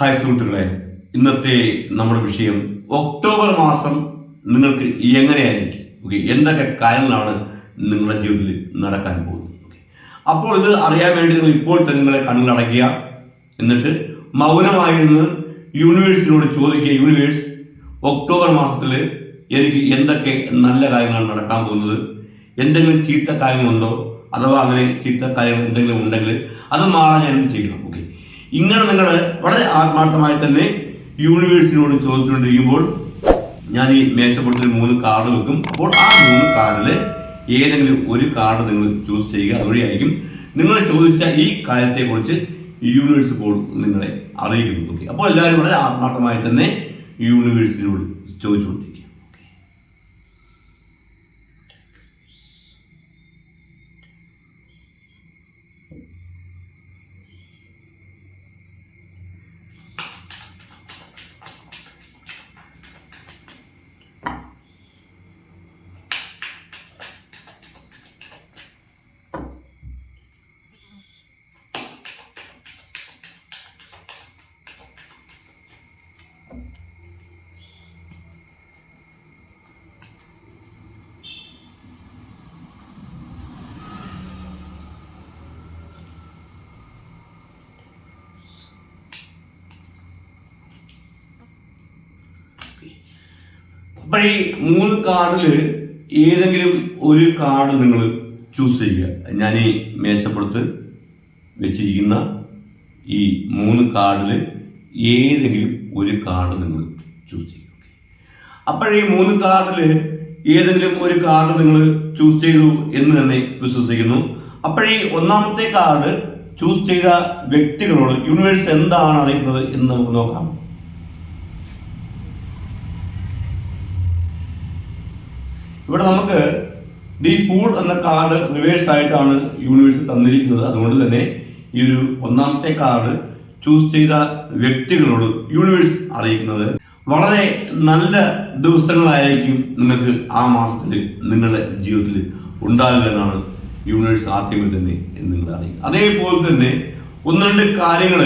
Hi സുഹൃത്തുക്കളെ ഇന്നത്തെ നമ്മുടെ വിഷയം ഒക്ടോബർ മാസം നിങ്ങൾക്ക് എങ്ങനെയായിരിക്കും? ഓക്കെ എന്തൊക്കെ കാര്യങ്ങളാണ് നിങ്ങളുടെ ജീവിതത്തിൽ നടക്കാൻ പോകുന്നത്? അപ്പോൾ ഇത് അറിയാൻ വേണ്ടി നിങ്ങൾ ഇപ്പോൾ തന്നെ നിങ്ങളെ കണ്ണിലടക്കുക എന്നിട്ട് മൗനമായിരുന്ന് യൂണിവേഴ്സിനോട് ചോദിക്കുക യൂണിവേഴ്സ് ഒക്ടോബർ മാസത്തിൽ എനിക്ക് എന്തൊക്കെ നല്ല കാര്യങ്ങളാണ് നടക്കാൻ പോകുന്നത്? എന്തെങ്കിലും ചീത്ത കാര്യങ്ങളുണ്ടോ? അഥവാ അങ്ങനെ ചീത്ത കാര്യങ്ങൾ എന്തെങ്കിലും ഉണ്ടെങ്കിൽ അത് മാറാൻ ഞാൻ ചെയ്യണം? ഓക്കെ ഇങ്ങനെ നിങ്ങൾ വളരെ ആത്മാർത്ഥമായി തന്നെ യൂണിവേഴ്സിനോട് ചോദിച്ചുകൊണ്ടിരിക്കുമ്പോൾ ഞാൻ ഈ മേശപ്പുറത്തിൽ മൂന്ന് കാർഡ് വെക്കും. അപ്പോൾ ആ മൂന്ന് കാർഡിൽ ഏതെങ്കിലും ഒരു കാർഡ് നിങ്ങൾ ചൂസ് ചെയ്യുക. അതുവഴിയായിരിക്കും നിങ്ങൾ ചോദിച്ച ഈ കാര്യത്തെക്കുറിച്ച് യൂണിവേഴ്സ് നിങ്ങളെ അറിയിക്കുന്നു. അപ്പോൾ എല്ലാവരും വളരെ ആത്മാർത്ഥമായി തന്നെ യൂണിവേഴ്സിനോട് ചോദിച്ചുകൊണ്ടിരിക്കുക. അപ്പോൾ ഈ മൂന്ന് കാർഡിൽ ഏതെങ്കിലും ഒരു കാർഡ് നിങ്ങൾ ചൂസ് ചെയ്യുക. ഞാൻ ഈ മേശപ്പുറത്ത് വെച്ചിരിക്കുന്ന ഈ മൂന്ന് കാർഡിൽ ഏതെങ്കിലും ഒരു കാർഡ് നിങ്ങൾ ചൂസ് ചെയ്യുക. അപ്പോൾ ഈ മൂന്ന് കാർഡിൽ ഏതെങ്കിലും ഒരു കാർഡ് നിങ്ങൾ ചൂസ് ചെയ്തു എന്ന് തന്നെ വിശ്വസിക്കുന്നു. അപ്പോൾ ഈ ഒന്നാമത്തെ കാർഡ് ചൂസ് ചെയ്ത വ്യക്തികളോട് യൂണിവേഴ്സ് എന്താണ് അറിയുന്നത് എന്ന് നമുക്ക് നോക്കാം. ഇവിടെ നമുക്ക് ദി ഫൂൾ എന്ന കാർഡ് റിവേഴ്സ് ആയിട്ടാണ് യൂണിവേഴ്സ് തന്നിരിക്കുന്നത്. അതുകൊണ്ട് തന്നെ ഈ ഒരു ഒന്നാമത്തെ കാർഡ് ചൂസ് ചെയ്ത വ്യക്തികളോട് യൂണിവേഴ്സ് അറിയിക്കുന്നത്. വളരെ നല്ല ദിവസങ്ങളായിരിക്കും നിങ്ങൾക്ക് ആ മാസത്തിൽ നിങ്ങളുടെ ജീവിതത്തിൽ ഉണ്ടാകുക എന്നാണ് യൂണിവേഴ്സ് ആദ്യമേ തന്നെ നിങ്ങൾ അറിയിക്കും അതേപോലെ തന്നെ ഒന്ന് രണ്ട് കാര്യങ്ങൾ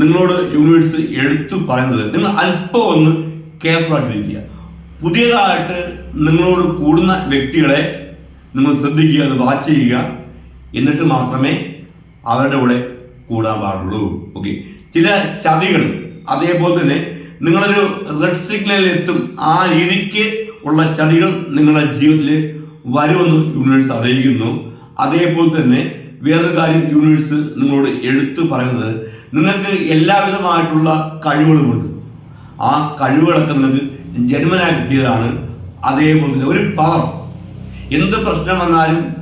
നിങ്ങളോട് യൂണിവേഴ്സ് എടുത്തു പറയുന്നത്. നിങ്ങൾ അല്പം ഒന്ന് കെയർഫുൾ ആയിട്ടിരിക്കുക. പുതിയതായിട്ട് നിങ്ങളോട് കൂടുന്ന വ്യക്തികളെ നിങ്ങൾ ശ്രദ്ധിക്കുക അത് വാച്ച് ചെയ്യുക. എന്നിട്ട് മാത്രമേ അവരുടെ കൂടെ കൂടാൻ പാടുള്ളൂ. ഓക്കെ ചില ചതികൾ അതേപോലെ തന്നെ നിങ്ങളൊരു റെഡ് സിഗ്നലിൽ എത്തും. ആ രീതിക്ക് ഉള്ള ചതികൾ നിങ്ങളുടെ ജീവിതത്തിൽ വരുമെന്ന് യൂണിവേഴ്സ് അറിയിക്കുന്നു. അതേപോലെ തന്നെ വേറൊരു കാര്യം യൂണിവേഴ്സ് നിങ്ങളോട് എടുത്തു പറയുന്നത് നിങ്ങൾക്ക് എല്ലാവിധമായിട്ടുള്ള കഴിവുകളുമുണ്ട്. ആ കഴിവുകളൊക്കെ നിങ്ങൾക്ക് ജന്മനാ കിട്ടിയതാണ് തന്നെ ഒരു പവർ എന്ത് പ്രശ്നം വന്നാലും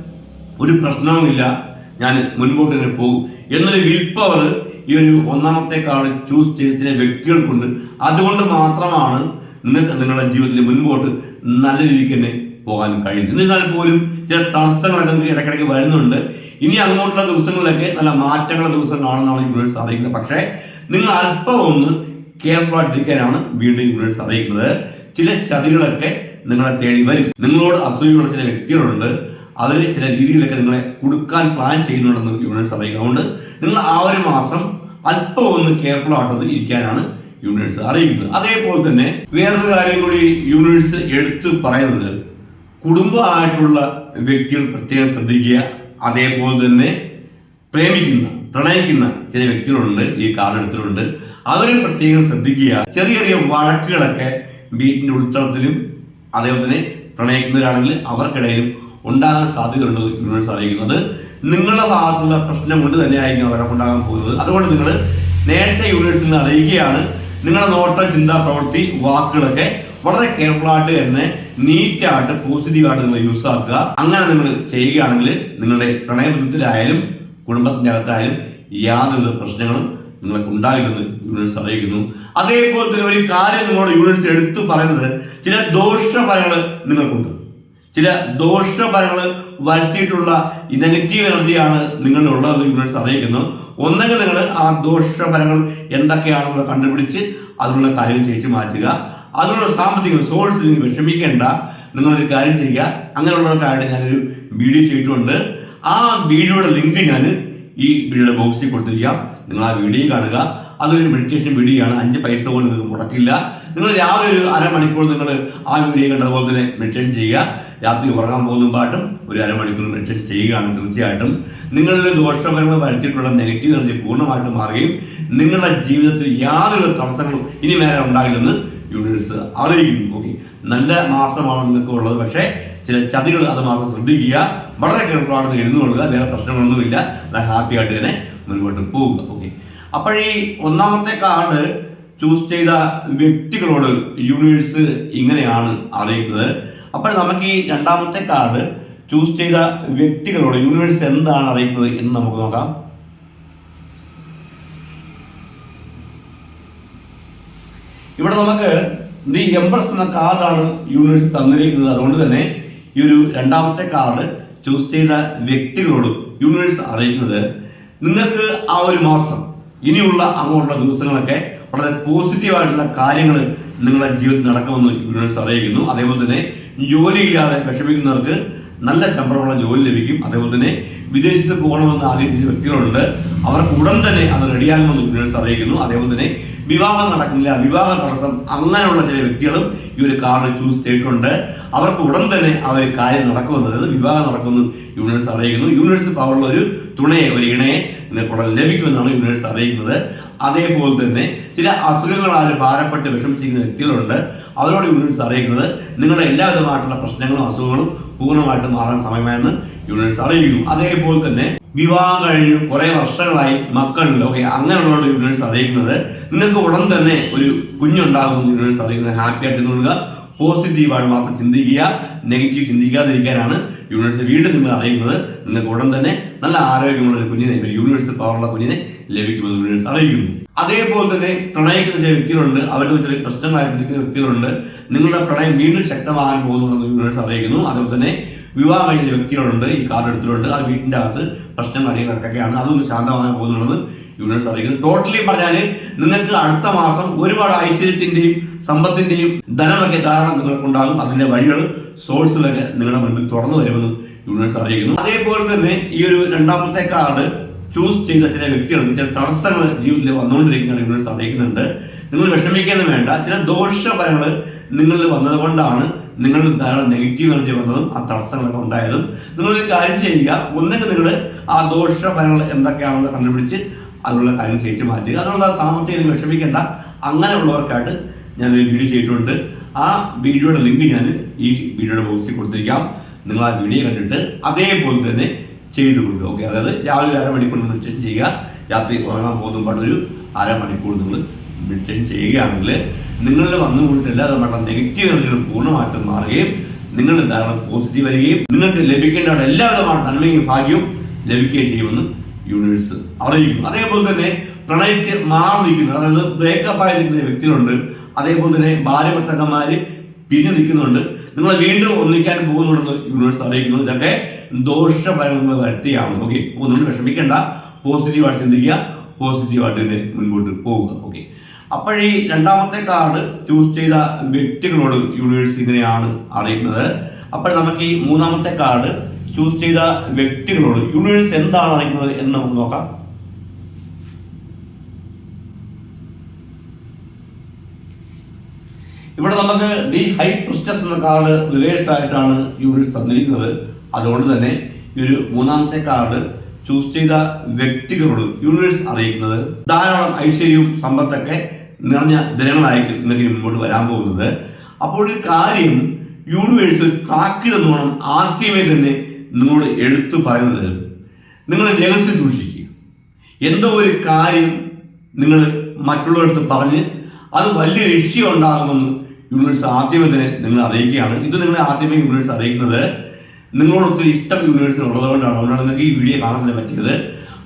ഒരു പ്രശ്നവുമില്ല. ഞാൻ മുൻപോട്ട് തന്നെ പോകും. എന്നൊരു വിൽ പവർ ഈ ഒരു ഒന്നാമത്തെ കാർഡ് ചൂസ് ചെയ്ത ചില വ്യക്തികൾക്കുണ്ട്. അതുകൊണ്ട് മാത്രമാണ് നിങ്ങൾക്ക് നിങ്ങളുടെ ജീവിതത്തിൽ മുൻപോട്ട് നല്ല രീതിക്ക് തന്നെ പോകാൻ കഴിയുന്നത്. എന്നിരുന്നാൽ പോലും ചില തടസ്സങ്ങളൊക്കെ ഇടയ്ക്കിടയ്ക്ക് വരുന്നുണ്ട്. ഇനി അങ്ങോട്ടുള്ള ദിവസങ്ങളിലൊക്കെ നല്ല മാറ്റങ്ങളുടെ ദിവസങ്ങളാണെന്നാണ് യൂണിവേഴ്സ് അറിയിക്കുന്നത്. പക്ഷേ നിങ്ങൾ അല്പം ഒന്ന് കെയർഫുൾ ആയിട്ടിരിക്കാനാണ് വീണ്ടും യൂണിവേഴ്സ് അറിയിക്കുന്നത്. ചില ചതികളൊക്കെ നിങ്ങളെ തേടി വരും. നിങ്ങളോട് അസൂയുള്ള ചില വ്യക്തികളുണ്ട്. അവർ ചില രീതിയിലൊക്കെ നിങ്ങളെ കൊടുക്കാൻ പ്ലാൻ ചെയ്യുന്നുണ്ടെന്ന് യൂണിവേഴ്സ് അറിയിക്കുന്നുണ്ട് നിങ്ങൾ ആ ഒരു മാസം അല്പം ഒന്ന് കെയർഫുൾ ആയിട്ട് ഇരിക്കാനാണ് യൂണിവേഴ്സ് അറിയിക്കുന്നത്. അതേപോലെ തന്നെ വേറൊരു കാര്യം കൂടി യൂണിവേഴ്സ് എടുത്തു പറയുന്നത്. കുടുംബമായിട്ടുള്ള വ്യക്തികൾ പ്രത്യേകം ശ്രദ്ധിക്കുക. അതേപോലെ തന്നെ പ്രേമിക്കുന്ന പ്രണയിക്കുന്ന ചില വ്യക്തികളുണ്ട്. ഈ കാലഘട്ടത്തിലുണ്ട് അവരും പ്രത്യേകം ശ്രദ്ധിക്കുക. ചെറിയ ചെറിയ വഴക്കുകളൊക്കെ വീട്ടിന്റെ ഉൾത്തളത്തിലും തന്നെ പ്രണയിക്കുന്നവരാണെങ്കിൽ അവർക്കിടയിലും ഉണ്ടാകാൻ സാധ്യതയുണ്ട് യൂണിവേഴ്സ് അറിയിക്കുന്നത്. നിങ്ങളുടെ ഭാഗത്തുള്ള പ്രശ്നം കൊണ്ട് തന്നെയായിരിക്കും അവരെ ഉണ്ടാകാൻ പോകുന്നത്. അതുകൊണ്ട് നിങ്ങൾ നേരത്തെ യൂണിവേഴ്സിൽ അറിയിക്കുകയാണ്. നിങ്ങളുടെ നോട്ട ചിന്ത പ്രവൃത്തി വാക്കുകളൊക്കെ വളരെ കെയർഫുൾ ആയിട്ട് തന്നെ നീറ്റായിട്ട് പോസിറ്റീവായിട്ട് നിങ്ങൾ യൂസ് ആക്കുക. അങ്ങനെ നിങ്ങൾ ചെയ്യുകയാണെങ്കിൽ നിങ്ങളുടെ പ്രണയബന്ധത്തിലായാലും കുടുംബത്തിന്റെ അകത്തായാലും യാതൊരു പ്രശ്നങ്ങളും നിങ്ങൾക്ക് ഉണ്ടായിരുന്നു യൂണിവേഴ്സ് അറിയിക്കുന്നു. അതേപോലെ തന്നെ ഒരു കാര്യം നിങ്ങളോട് യൂണിവേഴ്സ് എടുത്തു പറയുന്നത് ചില ദോഷഫലങ്ങൾ നിങ്ങൾക്കുണ്ട്. ചില ദോഷഫലങ്ങൾ വരുത്തിയിട്ടുള്ള നെഗറ്റീവ് എനർജിയാണ് നിങ്ങളിലുള്ളത് യൂണിവേഴ്സ് അറിയിക്കുന്നു. ഒന്നെങ്കിൽ നിങ്ങൾ ആ ദോഷഫലങ്ങൾ എന്തൊക്കെയാണെന്ന് കണ്ടുപിടിച്ച് അതിനുള്ള കാര്യം ചെയ്യിച്ച് മാറ്റുക. അതിനുള്ള സാമ്പത്തിക സോഴ്സ് നിങ്ങൾ വിഷമിക്കേണ്ട. നിങ്ങളൊരു കാര്യം ചെയ്യുക. അങ്ങനെയുള്ള കാര്യം ഞാനൊരു വീഡിയോ ചെയ്തിട്ടുണ്ട്. ആ വീഡിയോയുടെ ലിങ്ക് ഞാൻ ഈ വീഡിയോയുടെ ബോക്സിൽ കൊടുത്തിരിക്കാം. നിങ്ങൾ ആ വീഡിയോ കാണുക. അതൊരു മെഡിറ്റേഷൻ വീഡിയോ ആണ്. അഞ്ച് പൈസ പോലും നിങ്ങൾക്ക് മുടക്കില്ല. നിങ്ങൾ രാവിലെ ഒരു അരമണിക്കൂർ നിങ്ങൾ ആ വീഡിയോ കണ്ടതുപോലെ തന്നെ മെഡിറ്റേഷൻ ചെയ്യുക. രാത്രി ഉറങ്ങാൻ പോകുന്ന പാട്ടും ഒരു അരമണിക്കൂർ മെഡിറ്റേഷൻ ചെയ്യുകയാണ് തീർച്ചയായിട്ടും. നിങ്ങളുടെ ദോഷഫലങ്ങൾ വരുത്തിയിട്ടുള്ള നെഗറ്റീവ് എനർജി പൂർണമായിട്ടും മാറുകയും നിങ്ങളുടെ ജീവിതത്തിൽ യാതൊരു തടസ്സങ്ങളും ഇനി നേരെ ഉണ്ടാകില്ലെന്ന് യൂണിവേഴ്സ് അറിയിക്കുന്നു. ഓക്കെ നല്ല മാസമാണ് നിങ്ങൾക്ക് ഉള്ളത്. പക്ഷേ ചില ചതികൾ അത് മാത്രം ശ്രദ്ധിക്കുക. വളരെ കെയർഫുള്ളാണെന്ന് എഴുതുകൊള്ളുക വേറെ പ്രശ്നങ്ങളൊന്നുമില്ല. നല്ല ഹാപ്പി ആയിട്ട് തന്നെ മുൻപോട്ട് പോവുക ഓക്കെ ഈ ഒന്നാമത്തെ കാർഡ് ചൂസ് ചെയ്ത വ്യക്തികളോട് യൂണിവേഴ്സ് ഇങ്ങനെയാണ് അറിയിക്കുന്നത് അപ്പോൾ നമുക്ക് ഈ രണ്ടാമത്തെ കാർഡ് ചൂസ് ചെയ്ത വ്യക്തികളോട് യൂണിവേഴ്സ് എന്താണ് അറിയിക്കുന്നത് എന്ന് നമുക്ക് നോക്കാം. ഇവിടെ നമുക്ക് ദി എംബ്രസ് എന്ന കാർഡാണ് യൂണിവേഴ്സ് തന്നിരിക്കുന്നത്. അതുകൊണ്ട് തന്നെ ഈ ഒരു രണ്ടാമത്തെ കാർഡ് ചൂസ് ചെയ്ത വ്യക്തികളോട് യൂണിവേഴ്സ് അറിയിക്കുന്നത്. നിങ്ങൾക്ക് ആ ഒരു മാസം ഇനിയുള്ള അങ്ങോട്ടുള്ള ദിവസങ്ങളൊക്കെ വളരെ പോസിറ്റീവായിട്ടുള്ള കാര്യങ്ങൾ നിങ്ങളുടെ ജീവിതത്തിൽ നടക്കുമെന്ന് യൂണിവേഴ്സ് അറിയിക്കുന്നു. അതേപോലെ തന്നെ ജോലിയില്ലാതെ വിഷമിക്കുന്നവർക്ക് നല്ല ശമ്പളമുള്ള ജോലി ലഭിക്കും. അതേപോലെ തന്നെ വിദേശത്ത് പോകണമെന്ന് ആഗ്രഹിച്ച വ്യക്തികളുണ്ട്. അവർക്ക് ഉടൻ തന്നെ അത് റെഡിയാകുമെന്ന് യൂണിവേഴ്സ് അറിയിക്കുന്നു. അതേപോലെ തന്നെ വിവാഹം നടക്കുന്നില്ല. വിവാഹ തടസ്സം അങ്ങനെയുള്ള ചില വ്യക്തികളും ഈ ഒരു കാർഡ് ചൂസ് ചെയ്തിട്ടുണ്ട്. അവർക്ക് ഉടൻ തന്നെ അവർ കാര്യം നടക്കുമെന്ന് അതായത് വിവാഹം നടക്കുമെന്ന് യൂണിവേഴ്സ് അറിയിക്കുന്നു. യൂണിവേഴ്സ് പവറുള്ള ഒരു തുണയെ ഒരു ഇണയെ ഉടൻ ലഭിക്കുമെന്നാണ് യൂണിവേഴ്സ് അറിയിക്കുന്നത്. അതേപോലെ തന്നെ ചില അസുഖങ്ങളാൽ ഭാരപ്പെട്ട് വിഷമിച്ചിരിക്കുന്ന വ്യക്തികളുണ്ട്. അവരോട് യൂണിവേഴ്സ് അറിയിക്കുന്നത്. നിങ്ങളുടെ എല്ലാവിധമായിട്ടുള്ള പ്രശ്നങ്ങളും അസുഖങ്ങളും പൂർണമായിട്ട് മാറാൻ സമയമായെന്ന് യൂണിവേഴ്സ് അറിയിക്കുന്നു. അതേപോലെ തന്നെ വിവാഹം കഴിഞ്ഞു കുറെ വർഷങ്ങളായി മക്കളുണ്ട് ഓക്കെ അങ്ങനെയുള്ളവരോട് യൂണിവേഴ്സ് അറിയിക്കുന്നത് നിങ്ങൾക്ക് ഉടൻ തന്നെ ഒരു കുഞ്ഞുണ്ടാകുമെന്ന് യൂണിവേഴ്സ് അറിയിക്കുന്നത്. ഹാപ്പി ആയിട്ട് നിൽക്കുക പോസിറ്റീവായിട്ട് മാത്രം ചിന്തിക്കുക. നെഗറ്റീവ് ചിന്തിക്കാതിരിക്കാനാണ് യൂണിവേഴ്സ് വീണ്ടും നിങ്ങൾ അറിയിക്കുന്നത്. നിങ്ങൾക്ക് ഉടൻ തന്നെ നല്ല ആരോഗ്യമുള്ള ഒരു കുഞ്ഞിനെ ഒരു യൂണിവേഴ്സ് പവറുള്ള കുഞ്ഞിനെ ലഭിക്കുമെന്ന് യൂണിവേഴ്സ് അറിയിക്കുന്നു. അതേപോലെ തന്നെ പ്രണയിക്കുന്ന ചില വ്യക്തികളുണ്ട്. അവരുടെ ചില പ്രശ്നങ്ങളായിരിക്കുന്ന വ്യക്തികളുണ്ട്. നിങ്ങളുടെ പ്രണയം വീണ്ടും ശക്തമാകാൻ പോകുന്നു യൂണിവേഴ്സ് അറിയിക്കുന്നു. അതുപോലെ തന്നെ വിവാഹം കഴിഞ്ഞ വ്യക്തികളുണ്ട്. ഈ കാർഡ് എടുത്തിട്ടുണ്ട്. ആ വീട്ടിന്റെ അകത്ത് പ്രശ്നം കിടക്കുകയാണ് അതൊന്ന് ശാന്തമാകാൻ പോകുന്നുള്ളത് യൂണിവേഴ്സ് അറിയിക്കുന്നു. ടോട്ടലി പറഞ്ഞാൽ നിങ്ങൾക്ക് അടുത്ത മാസം ഒരുപാട് ഐശ്വര്യത്തിന്റെയും സമ്പത്തിന്റെയും ധനമൊക്കെ ധാരാളം നിങ്ങൾക്കുണ്ടാകും. അതിന്റെ വഴികൾ സോഴ്സിലൊക്കെ നിങ്ങളുടെ മുൻപിൽ തുറന്നു വരുമെന്ന് യൂണിവേഴ്സ് അറിയിക്കുന്നു. അതേപോലെ തന്നെ ഈ ഒരു രണ്ടാമത്തെ കാർഡ് ചൂസ് ചെയ്ത ചില വ്യക്തികൾക്ക് ചില തടസ്സങ്ങൾ ജീവിതത്തിൽ വന്നുകൊണ്ടിരിക്കുന്ന നിങ്ങൾ സഹായിക്കുന്നുണ്ട്. നിങ്ങൾ വിഷമിക്കുന്നത് വേണ്ട. ചില ദോഷഫലങ്ങൾ നിങ്ങളിൽ വന്നതുകൊണ്ടാണ് നിങ്ങൾ ധാരാളം നെഗറ്റീവ് എനർജി വന്നതും ആ തടസ്സങ്ങളൊക്കെ ഉണ്ടായതും. നിങ്ങൾ ഒരു കാര്യം ചെയ്യുക. ഒന്നെങ്കിൽ നിങ്ങൾ ആ ദോഷഫലങ്ങൾ എന്തൊക്കെയാണെന്ന് കണ്ടുപിടിച്ച് അതിനുള്ള കാര്യം ചെയ്യിച്ച് മാറ്റുക. അതിനുള്ള സാമ്പത്തികം വിഷമിക്കേണ്ട. അങ്ങനെയുള്ളവർക്കായിട്ട് ഞാനൊരു വീഡിയോ ചെയ്തിട്ടുണ്ട്. ആ വീഡിയോയുടെ ലിങ്ക് ഞാൻ ഈ വീഡിയോയുടെ ബോക്സിൽ കൊടുത്തിരിക്കാം. നിങ്ങൾ ആ വീഡിയോ കണ്ടിട്ട് അതേപോലെ തന്നെ ചെയ്തു കൊടുക്കുക ഓക്കെ അതായത് രാവിലെ അരമണിക്കൂർ മെഡിറ്റേഷൻ ചെയ്യുക. രാത്രി ഉറങ്ങാൻ പോകുമ്പോൾ ഒരു അരമണിക്കൂർ നിങ്ങൾ മെഡിറ്റേഷൻ ചെയ്യുകയാണെങ്കിൽ നിങ്ങളിൽ വന്നുകൂടിയിട്ട് അത് തമ്മിലുള്ള നെഗറ്റീവ് എനർജികൾ പൂർണമായിട്ടും മാറുകയും നിങ്ങൾ ധാരാളം പോസിറ്റീവ് വരികയും നിങ്ങൾക്ക് ലഭിക്കേണ്ട എല്ലാവിധമായ നന്മയും ഭാഗ്യവും ലഭിക്കുകയും ചെയ്യുമെന്ന് യൂണിവേഴ്സ് അറിയിക്കും അതേപോലെ തന്നെ പ്രണയിച്ച് മാറി അതായത് ബ്രേക്കപ്പ് ആയിരിക്കുന്ന വ്യക്തികളുണ്ട്. അതേപോലെ തന്നെ ഭാര്യഭർത്തക്കന്മാര് പിരിഞ്ഞു നിൽക്കുന്നുണ്ട്. നിങ്ങളെ വീണ്ടും ഒന്നിക്കാൻ പോകുന്നുണ്ടെന്ന് യൂണിവേഴ്സ് അറിയിക്കുന്നു. ഇതൊക്കെ ദോഷഫലങ്ങൾ വരുത്തിയാണ് ഓക്കെ അപ്പോൾ നിങ്ങൾ വിഷമിക്കേണ്ട. പോസിറ്റീവായിട്ട് ചിന്തിക്കുക. പോസിറ്റീവായിട്ട് തന്നെ മുൻപോട്ട് പോവുക. ഓക്കെ അപ്പോഴീ രണ്ടാമത്തെ കാർഡ് ചൂസ് ചെയ്ത വ്യക്തികളോട് യൂണിവേഴ്സ് ഇങ്ങനെയാണ് അറിയുന്നത്. അപ്പോൾ നമുക്ക് ഈ മൂന്നാമത്തെ കാർഡ് ചൂസ് ചെയ്ത വ്യക്തികളോട് യൂണിവേഴ്സ് എന്താണ് അറിയുന്നത് എന്ന് നമുക്ക് നോക്കാം. ഇവിടെ നമുക്ക് ദി ഹൈ പ്രിസ്റ്റസ് എന്ന കാർഡ് റിവേഴ്സ് ആയിട്ടാണ് യൂണിവേഴ്സ് തന്നിരിക്കുന്നത്. അതുകൊണ്ട് തന്നെ ഈ ഒരു മൂന്നാമത്തെ കാർഡ് ചൂസ് ചെയ്ത വ്യക്തികളോട് യൂണിവേഴ്സ് അറിയിക്കുന്നത് ധാരാളം ഐശ്വര്യവും സമ്പത്തൊക്കെ നിറഞ്ഞ ദിനങ്ങളായിരിക്കും നിങ്ങൾക്ക് മുമ്പോട്ട് വരാൻ പോകുന്നത്. അപ്പോൾ ഒരു കാര്യം യൂണിവേഴ്സ് താക്കിതെന്നോണം ആദ്യമേ തന്നെ നിങ്ങളോട് എടുത്തു പറയുന്നത് നിങ്ങൾ രഹസ്യം സൂക്ഷിക്കുക. എന്തോ ഒരു കാര്യം നിങ്ങൾ മറ്റുള്ളവരടുത്ത് പറഞ്ഞ് അത് വലിയ ഇഷ്യൂ ഉണ്ടാകുമെന്ന് യൂണിവേഴ്സ് ആദ്യമേ തന്നെ നിങ്ങൾ അറിയിക്കുകയാണ്. ഇത് നിങ്ങളെ ആദ്യമേ യൂണിവേഴ്സ് അറിയിക്കുന്നത് നിങ്ങളോട് ഒത്തിരി ഇഷ്ടം യൂണിവേഴ്സിന് ഉള്ളതുകൊണ്ടാണ്. അതുകൊണ്ടാണ് നിങ്ങൾക്ക് ഈ വീഡിയോ കാണാൻ പറ്റിയത്.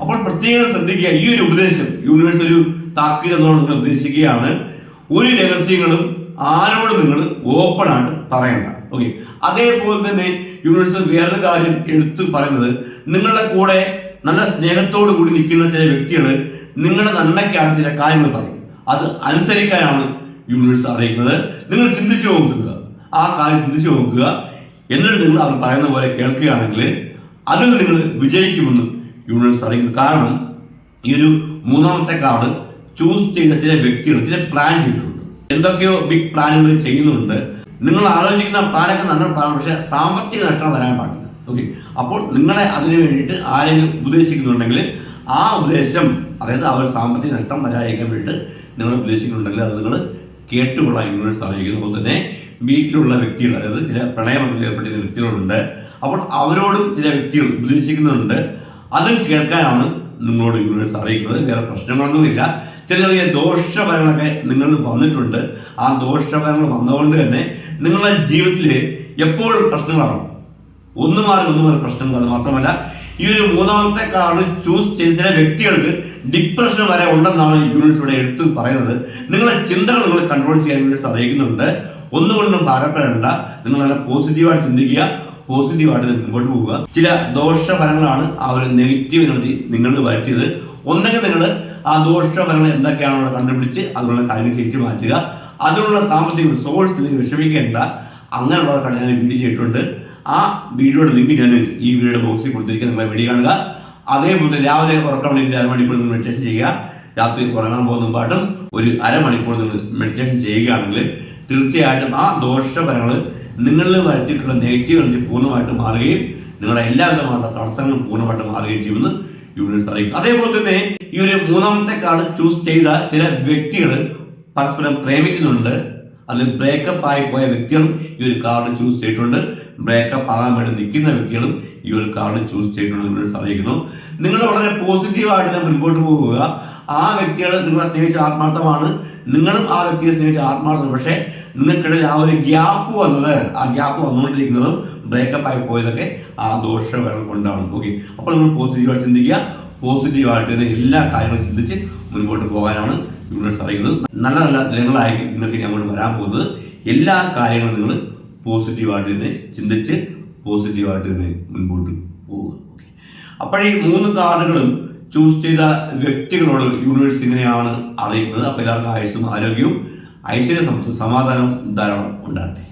അപ്പോൾ പ്രത്യേകം ശ്രദ്ധിക്കുക. ഈ ഒരു ഉപദേശം യൂണിവേഴ്സ് ഒരു താക്കീത് എന്നോട് നിങ്ങൾ ഉദ്ദേശിക്കുകയാണ്. ഒരു രഹസ്യങ്ങളും ആരോട് നിങ്ങൾ ഓപ്പൺ ആയിട്ട് പറയണ്ട. ഓക്കെ അതേപോലെ തന്നെ യൂണിവേഴ്സ് വേറൊരു കാര്യം എടുത്തു പറയുന്നത്. നിങ്ങളുടെ കൂടെ നല്ല സ്നേഹത്തോടു കൂടി നിൽക്കുന്ന ചില വ്യക്തികൾ നിങ്ങളുടെ നന്മയ്ക്കാണ് ചില കാര്യങ്ങൾ പറയും. അത് അനുസരിക്കാനാണ് യൂണിവേഴ്സ് അറിയിക്കുന്നത്. നിങ്ങൾ ചിന്തിച്ചു നോക്കുക. ആ കാര്യം ചിന്തിച്ചു നോക്കുക. എന്നിട്ട് നിങ്ങൾ അവർ പറയുന്ന പോലെ കേൾക്കുകയാണെങ്കിൽ അതിൽ നിങ്ങൾ വിജയിക്കുമെന്ന് യൂണിവേഴ്സ് അറിയിക്കുന്നു. കാരണം ഈ ഒരു മൂന്നാമത്തെ കാർഡ് ചൂസ് ചെയ്ത ചില വ്യക്തികൾ ചില പ്ലാൻ ചെയ്തിട്ടുണ്ട്. എന്തൊക്കെയോ ബിഗ് പ്ലാനുകൾ ചെയ്യുന്നുണ്ട്. നിങ്ങൾ ആലോചിക്കുന്ന പ്ലാനൊക്കെ നല്ല പ്ലാൻ പക്ഷേ സാമ്പത്തിക നഷ്ടം വരാൻ പാടില്ല. ഓക്കെ അപ്പോൾ നിങ്ങളെ അതിനു വേണ്ടിയിട്ട് ആരെങ്കിലും ഉപദേശിക്കുന്നുണ്ടെങ്കിൽ ആ ഉപദേശം അതായത് ആ ഒരു സാമ്പത്തിക നഷ്ടം വരാതിരിക്കാൻ വേണ്ടിയിട്ട് നിങ്ങൾ ഉപദേശിക്കുന്നുണ്ടെങ്കിൽ അത് നിങ്ങൾ കേട്ടുകൊള്ളാൻ യൂണിവേഴ്സ് അറിയിക്കുന്നു. അതുപോലെ തന്നെ വീട്ടിലുള്ള വ്യക്തികൾ അതായത് ചില പ്രണയബന്ധത്തിൽ ഏർപ്പെട്ടിരുന്ന വ്യക്തികളുണ്ട്. അപ്പോൾ അവരോടും ചില വ്യക്തികൾ ഉപദേശിക്കുന്നുണ്ട്. അതും കേൾക്കാനാണ് നിങ്ങളോട് യൂണിവേഴ്സ് അറിയിക്കുന്നത്. വേറെ പ്രശ്നങ്ങളൊന്നുമില്ല. ചില ചെറിയ ദോഷഫലങ്ങളൊക്കെ നിങ്ങൾ വന്നിട്ടുണ്ട്. ആ ദോഷഫലങ്ങൾ വന്നതുകൊണ്ട് തന്നെ നിങ്ങളുടെ ജീവിതത്തിൽ എപ്പോഴും പ്രശ്നങ്ങളാണ്. ഒന്ന് മാറി ഒന്ന് മാറി പ്രശ്നങ്ങൾ. അത് മാത്രമല്ല ഈ ഒരു മൂന്നാമത്തെ കാർഡ് ചൂസ് ചെയ്ത ചില വ്യക്തികൾക്ക് ഡിപ്രഷൻ വരെ ഉണ്ടെന്നാണ് യൂണിവേഴ്സ് ഇവിടെ എടുത്ത് പറയുന്നത്. നിങ്ങളുടെ ചിന്തകൾ നിങ്ങൾ കൺട്രോൾ ചെയ്യാൻ യൂണിവേഴ്സ് അറിയിക്കുന്നുണ്ട്. ഒന്നുകൊണ്ടും ഭാരപ്പെടേണ്ട. നിങ്ങൾ നല്ല പോസിറ്റീവായിട്ട് ചിന്തിക്കുക പോസിറ്റീവായിട്ട് നിങ്ങൾ മുമ്പോട്ട് പോവുക. ചില ദോഷഫലങ്ങളാണ് ആ ഒരു നെഗറ്റീവ് എനർജി നിങ്ങൾക്ക് വരുത്തിയത് ഒന്നെങ്കിൽ നിങ്ങൾ ആ ദോഷഫലങ്ങൾ എന്തൊക്കെയാണോ കണ്ടുപിടിച്ച് അതിനുള്ള കാര്യങ്ങൾ ചേച്ചി മാറ്റുക. അതിനുള്ള സാമ്പത്തിക സോഴ്സ് നിങ്ങൾ വിഷമിക്കേണ്ട. അങ്ങനെയുള്ളവർക്കാണ് ഞാൻ വീഡിയോ ചെയ്തിട്ടുണ്ട്. ആ വീഡിയോയുടെ ലിങ്ക് ഞാൻ ഈ വീഡിയോയുടെ ബോക്സിൽ കൊടുത്തിരിക്കുക നിങ്ങളെ വീഡിയോ കാണുക. അതേപോലെ രാവിലെ ഉറക്കം വേണ്ടി അരമണിക്കൂർ നിങ്ങൾ മെഡിറ്റേഷൻ ചെയ്യുക. രാത്രി ഉറങ്ങാൻ പോകുന്ന പാട്ടും ഒരു അരമണിക്കൂർ നിങ്ങൾ മെഡിറ്റേഷൻ ചെയ്യുകയാണെങ്കിൽ തീർച്ചയായിട്ടും ആ ദോഷഫലങ്ങൾ നിങ്ങളിൽ വരുത്തിയിട്ടുള്ള നെഗറ്റീവ് എനർജി പൂർണമായിട്ട് മാറുകയും നിങ്ങളുടെ എല്ലാവിധമായിട്ടുള്ള തടസ്സങ്ങളും പൂർണമായിട്ട് മാറുകയും ചെയ്യുമെന്ന് യൂണിവേഴ്സ് അറിയിക്കും അതേപോലെ തന്നെ ഈ ഒരു മൂന്നാമത്തെ കാർഡ് ചൂസ് ചെയ്ത ചില വ്യക്തികൾ പരസ്പരം പ്രേമിക്കുന്നുണ്ട്. അതിൽ ബ്രേക്കപ്പ് ആയി പോയ വ്യക്തികളും ഈ ഒരു കാർഡ് ചൂസ് ചെയ്തിട്ടുണ്ട്. ബ്രേക്കപ്പ് ആകാൻ വേണ്ടി നിൽക്കുന്ന വ്യക്തികളും ഈ ഒരു കാർഡ് ചൂസ് ചെയ്തിട്ടുണ്ട് യൂണിവേഴ്സ് അറിയിക്കുന്നു. നിങ്ങൾ വളരെ പോസിറ്റീവായിട്ട് ഞാൻ മുൻപോട്ട് പോകുക ആ വ്യക്തികൾ നിങ്ങളെ സ്നേഹിച്ച ആത്മാർത്ഥമാണ്. നിങ്ങളും ആ വ്യക്തിയെ സ്നേഹിച്ച ആത്മാർത്ഥമാണ്. പക്ഷേ നിങ്ങൾക്കിടയിൽ ആ ഒരു ഗ്യാപ്പ് വന്നത് ആ ഗ്യാപ്പ് വന്നുകൊണ്ടിരിക്കുന്നതും ബ്രേക്കപ്പ് ആയി പോയതൊക്കെ ആ ദോഷഫലം കൊണ്ടാണ്. ഓക്കെ അപ്പോൾ നിങ്ങൾ പോസിറ്റീവായിട്ട് ചിന്തിക്കുക. പോസിറ്റീവായിട്ട് തന്നെ എല്ലാ കാര്യങ്ങളും ചിന്തിച്ച് മുൻപോട്ട് പോകാനാണ് യൂണിവേഴ്സ് അറിയുന്നത്. നല്ല നല്ല ദിനങ്ങളായിരിക്കും നിങ്ങൾക്ക് അങ്ങോട്ട് വരാൻ പോകുന്നത്. എല്ലാ കാര്യങ്ങളും നിങ്ങൾ പോസിറ്റീവായിട്ട് തന്നെ ചിന്തിച്ച് പോസിറ്റീവായിട്ട് തന്നെ മുൻപോട്ട് പോകുക ഓക്കെ അപ്പോഴേ മൂന്ന് കാർഡുകളും ചൂസ് ചെയ്ത വ്യക്തികളോട് യൂണിവേഴ്സ് ഇങ്ങനെയാണ് അറിയിക്കുന്നത്. അപ്പോൾ എല്ലാവർക്കും ആയുസ്സും ആരോഗ്യവും ఐశ్వర్య సంపద సమాధానం ధర ఉండాలి.